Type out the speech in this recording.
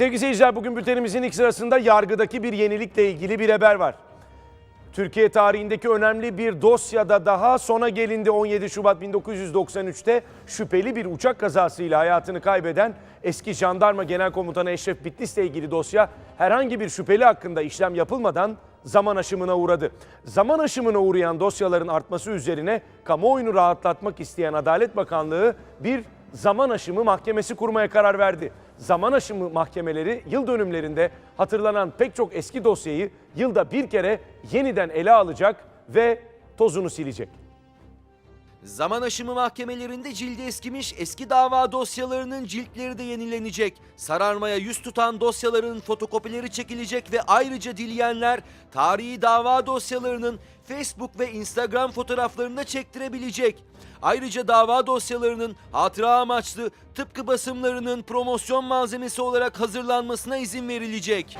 Sevgili seyirciler bugün bültenimizin ilk sırasında yargıdaki bir yenilikle ilgili bir haber var. Türkiye tarihindeki önemli bir dosyada daha sona gelindi 17 Şubat 1993'te şüpheli bir uçak kazasıyla hayatını kaybeden eski jandarma genel komutanı Eşref Bitlis'le ilgili dosya herhangi bir şüpheli hakkında işlem yapılmadan zaman aşımına uğradı. Zaman aşımına uğrayan dosyaların artması üzerine kamuoyunu rahatlatmak isteyen Adalet Bakanlığı bir zaman aşımı mahkemesi kurmaya karar verdi. Zaman aşımı mahkemeleri yıl dönümlerinde hatırlanan pek çok eski dosyayı yılda bir kere yeniden ele alacak ve tozunu silecek. Zaman aşımı mahkemelerinde cildi eskimiş eski dava dosyalarının ciltleri de yenilenecek. Sararmaya yüz tutan dosyaların fotokopileri çekilecek ve ayrıca dileyenler tarihi dava dosyalarının Facebook ve Instagram fotoğraflarını da çektirebilecek. Ayrıca dava dosyalarının hatıra amaçlı tıpkı basımlarının promosyon malzemesi olarak hazırlanmasına izin verilecek.